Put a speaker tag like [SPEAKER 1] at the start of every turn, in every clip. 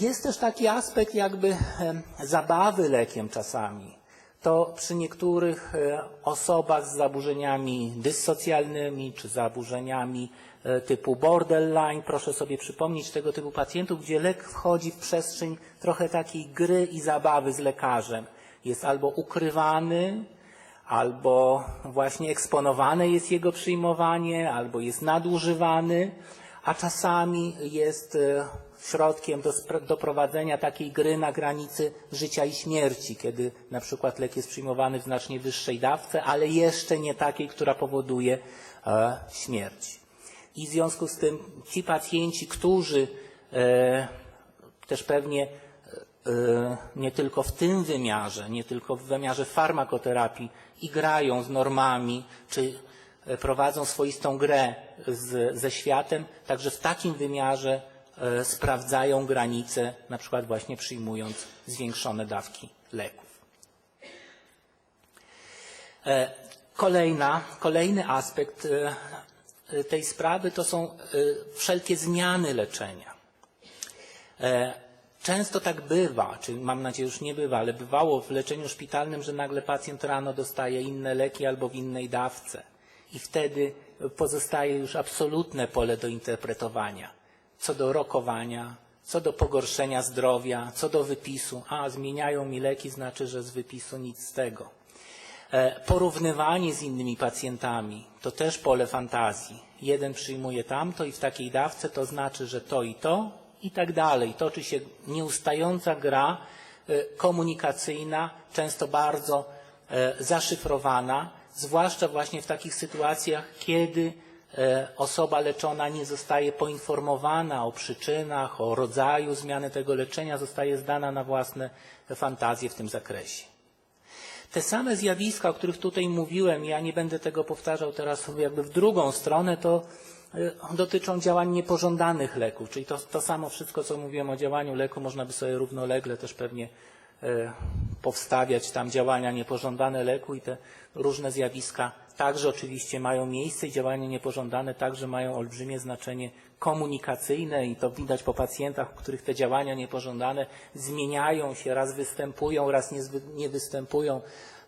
[SPEAKER 1] Jest też taki aspekt jakby zabawy lekiem czasami. To przy niektórych e, osobach z zaburzeniami dyssocjalnymi czy zaburzeniami e, typu borderline, proszę sobie przypomnieć tego typu pacjentów, gdzie lek wchodzi w przestrzeń trochę takiej gry i zabawy z lekarzem. Jest albo ukrywany, albo właśnie eksponowane jest jego przyjmowanie, albo jest nadużywany, a czasami jest e, środkiem do spra- doprowadzenia takiej gry na granicy życia i śmierci, kiedy na przykład lek jest przyjmowany w znacznie wyższej dawce, ale jeszcze nie takiej, która powoduje e, śmierć. I w związku z tym ci pacjenci, którzy e, też pewnie e, nie tylko w tym wymiarze, nie tylko w wymiarze farmakoterapii igrają z normami, czy e, prowadzą swoistą grę z, ze światem, także w takim wymiarze sprawdzają granice, na przykład właśnie przyjmując zwiększone dawki leków. E, Kolejna, kolejny aspekt e, e, tej sprawy to są e, wszelkie zmiany leczenia. E, Często tak bywa, czy mam nadzieję już nie bywa, ale bywało w leczeniu szpitalnym, że nagle pacjent rano dostaje inne leki albo w innej dawce. I wtedy pozostaje już absolutne pole do interpretowania. Co do rokowania, co do pogorszenia zdrowia, co do wypisu. A, zmieniają mi leki, znaczy, że z wypisu nic z tego. E, Porównywanie z innymi pacjentami to też pole fantazji. Jeden przyjmuje tamto i w takiej dawce to znaczy, że to i to i tak dalej. Toczy się nieustająca gra e, komunikacyjna, często bardzo e, zaszyfrowana, zwłaszcza właśnie w takich sytuacjach, kiedy osoba leczona nie zostaje poinformowana o przyczynach, o rodzaju zmiany tego leczenia, zostaje zdana na własne fantazje w tym zakresie. Te same zjawiska, o których tutaj mówiłem, ja nie będę tego powtarzał teraz jakby w drugą stronę, to y, dotyczą działań niepożądanych leków, czyli to, to samo wszystko, co mówiłem o działaniu leku, można by sobie równolegle też pewnie y, powstawiać tam działania niepożądane leku i te różne zjawiska także oczywiście mają miejsce i działania niepożądane także mają olbrzymie znaczenie komunikacyjne i to widać po pacjentach, u których te działania niepożądane zmieniają się, raz występują, raz nie, nie występują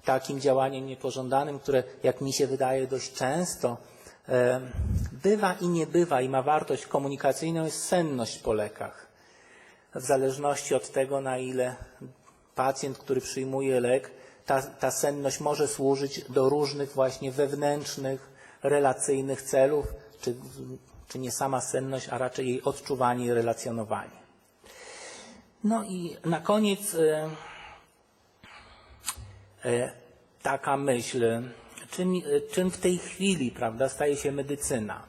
[SPEAKER 1] takim działaniem niepożądanym, które jak mi się wydaje dość często e, bywa i nie bywa i ma wartość komunikacyjną jest senność po lekach. W zależności od tego, na ile pacjent, który przyjmuje lek, ta, ta senność może służyć do różnych właśnie wewnętrznych, relacyjnych celów, czy, czy nie sama senność, a raczej jej odczuwanie i relacjonowanie. No i na koniec e, e, taka myśl, czym, e, czym w tej chwili prawda, staje się medycyna?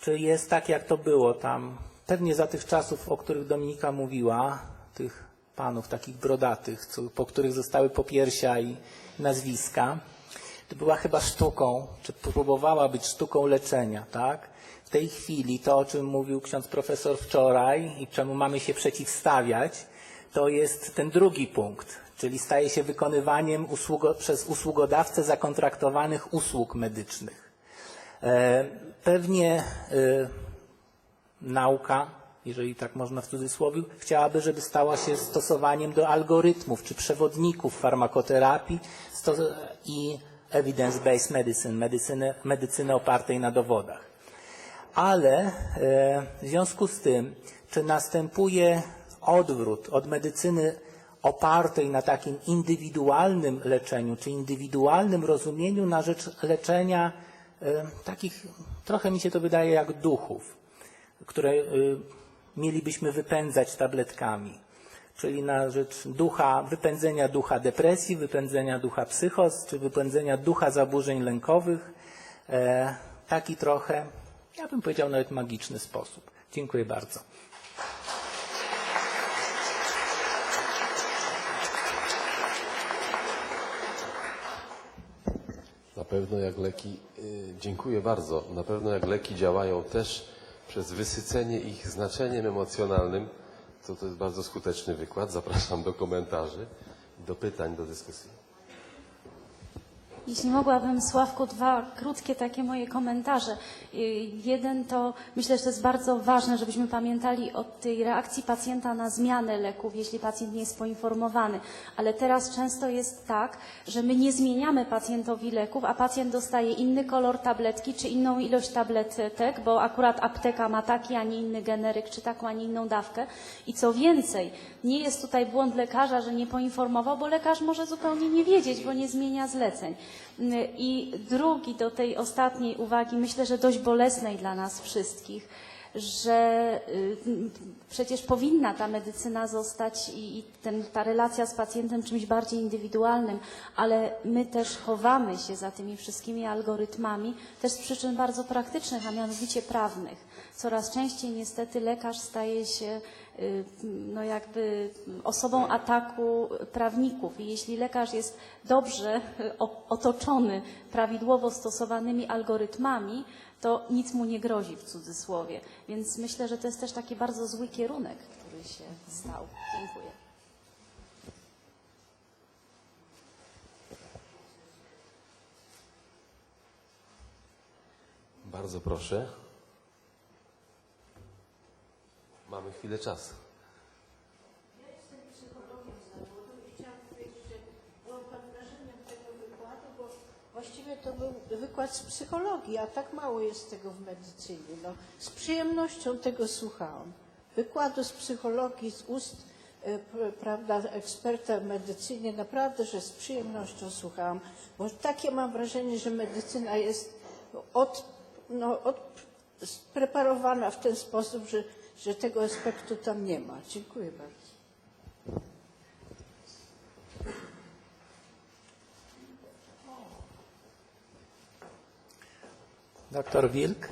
[SPEAKER 1] Czy jest tak, jak to było tam, pewnie za tych czasów, o których Dominika mówiła, tych panów takich brodatych, co, po których zostały popiersia i nazwiska, to była chyba sztuką, czy próbowała być sztuką leczenia, tak? W tej chwili to, o czym mówił ksiądz profesor wczoraj i czemu mamy się przeciwstawiać, to jest ten drugi punkt, czyli staje się wykonywaniem usługo, przez usługodawcę zakontraktowanych usług medycznych. E, Pewnie e, nauka, jeżeli tak można w cudzysłowie, chciałaby, żeby stała się stosowaniem do algorytmów czy przewodników farmakoterapii i evidence-based medicine, medycyny, medycyny opartej na dowodach. Ale e, w związku z tym, czy następuje odwrót od medycyny opartej na takim indywidualnym leczeniu, czy indywidualnym rozumieniu na rzecz leczenia e, takich, trochę mi się to wydaje jak duchów, które e, mielibyśmy wypędzać tabletkami, czyli na rzecz ducha, wypędzenia ducha depresji, wypędzenia ducha psychos, czy wypędzenia ducha zaburzeń lękowych. E, taki trochę, ja bym powiedział nawet magiczny sposób. Dziękuję bardzo.
[SPEAKER 2] Na pewno jak leki, y, dziękuję bardzo, na pewno jak leki działają też przez wysycenie ich znaczeniem emocjonalnym, to to jest bardzo skuteczny wykład. Zapraszam do komentarzy, do pytań, do dyskusji.
[SPEAKER 3] Jeśli mogłabym, Sławku, dwa krótkie takie moje komentarze. Y, Jeden to, myślę, że to jest bardzo ważne, żebyśmy pamiętali o tej reakcji pacjenta na zmianę leków, jeśli pacjent nie jest poinformowany. Ale teraz często jest tak, że my nie zmieniamy pacjentowi leków, a pacjent dostaje inny kolor tabletki czy inną ilość tabletek, bo akurat apteka ma taki, a nie inny generyk, czy taką, a nie inną dawkę. I co więcej, nie jest tutaj błąd lekarza, że nie poinformował, bo lekarz może zupełnie nie wiedzieć, bo nie zmienia zleceń. I drugi do tej ostatniej uwagi, myślę, że dość bolesnej dla nas wszystkich, że y, przecież powinna ta medycyna zostać i, i ten, ta relacja z pacjentem czymś bardziej indywidualnym, ale my też chowamy się za tymi wszystkimi algorytmami, też z przyczyn bardzo praktycznych, a mianowicie prawnych. Coraz częściej niestety lekarz staje się y, no jakby osobą ataku prawników i jeśli lekarz jest dobrze y, otoczony prawidłowo stosowanymi algorytmami, to nic mu nie grozi w cudzysłowie. Więc myślę, że to jest też taki bardzo zły kierunek, który się stał. Dziękuję.
[SPEAKER 2] Bardzo proszę. Mamy chwilę czasu.
[SPEAKER 4] Chciałam powiedzieć, że byłam pod wrażeniem tego wykładu, bo właściwie to był wykład z psychologii, a tak mało jest tego w medycynie. No, z przyjemnością tego słuchałam. Wykładu z psychologii z ust e, prawda, eksperta w medycynie, naprawdę, że z przyjemnością słuchałam, bo takie mam wrażenie, że medycyna jest od, no, od, spreparowana w ten sposób, że, że tego aspektu tam nie ma. Dziękuję bardzo.
[SPEAKER 1] Doktor Wilk?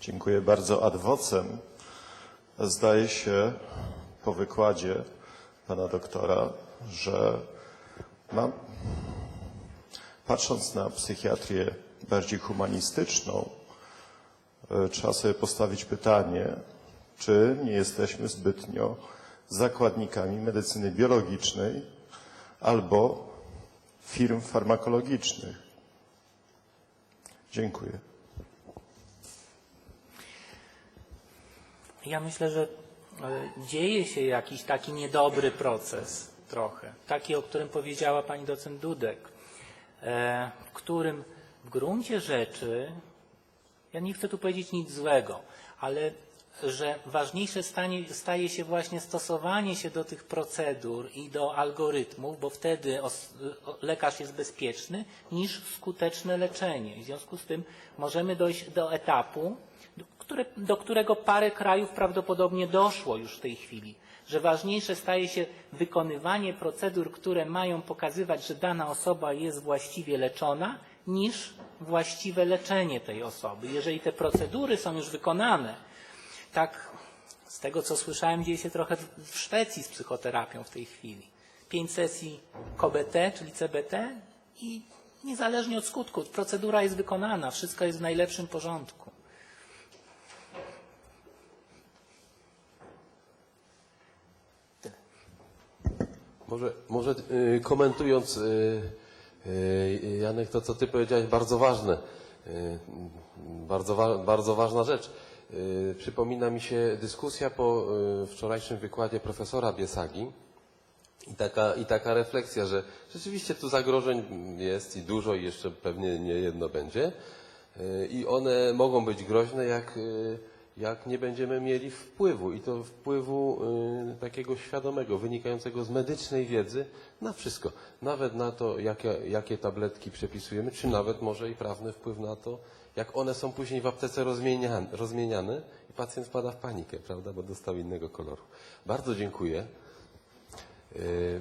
[SPEAKER 5] Dziękuję bardzo. Ad vocem zdaje się po wykładzie pana doktora, że mam, patrząc na psychiatrię bardziej humanistyczną, trzeba sobie postawić pytanie, czy nie jesteśmy zbytnio zakładnikami medycyny biologicznej albo firm farmakologicznych. Dziękuję.
[SPEAKER 1] Ja myślę, że e, dzieje się jakiś taki niedobry proces trochę, taki, o którym powiedziała pani docent Dudek, e, w którym w gruncie rzeczy, ja nie chcę tu powiedzieć nic złego, ale że ważniejsze stanie, staje się właśnie stosowanie się do tych procedur i do algorytmów, bo wtedy os, lekarz jest bezpieczny, niż skuteczne leczenie. W związku z tym możemy dojść do etapu, do, które, do którego parę krajów prawdopodobnie doszło już w tej chwili, że ważniejsze staje się wykonywanie procedur, które mają pokazywać, że dana osoba jest właściwie leczona, niż właściwe leczenie tej osoby. Jeżeli te procedury są już wykonane, tak z tego co słyszałem, dzieje się trochę w- Szwecji z psychoterapią w tej chwili. Pięć sesji KBT, czyli CBT i niezależnie od skutku, procedura jest wykonana, wszystko jest w najlepszym porządku.
[SPEAKER 2] Może, może y, komentując, y, Janek, to co Ty powiedziałeś, bardzo ważne, y, bardzo, wa, bardzo ważna rzecz. Y, Przypomina mi się dyskusja po wczorajszym wykładzie profesora Biesagi. I taka, i taka refleksja, że rzeczywiście tu zagrożeń jest i dużo i jeszcze pewnie nie jedno będzie. I one mogą być groźne, jak, jak nie będziemy mieli wpływu i to wpływu y, takiego świadomego, wynikającego z medycznej wiedzy na wszystko. Nawet na to, jakie, jakie tabletki przepisujemy, czy nawet może i prawny wpływ na to, jak one są później w aptece rozmieniane, rozmieniane i pacjent wpada w panikę, prawda, bo dostał innego koloru. Bardzo dziękuję. Y,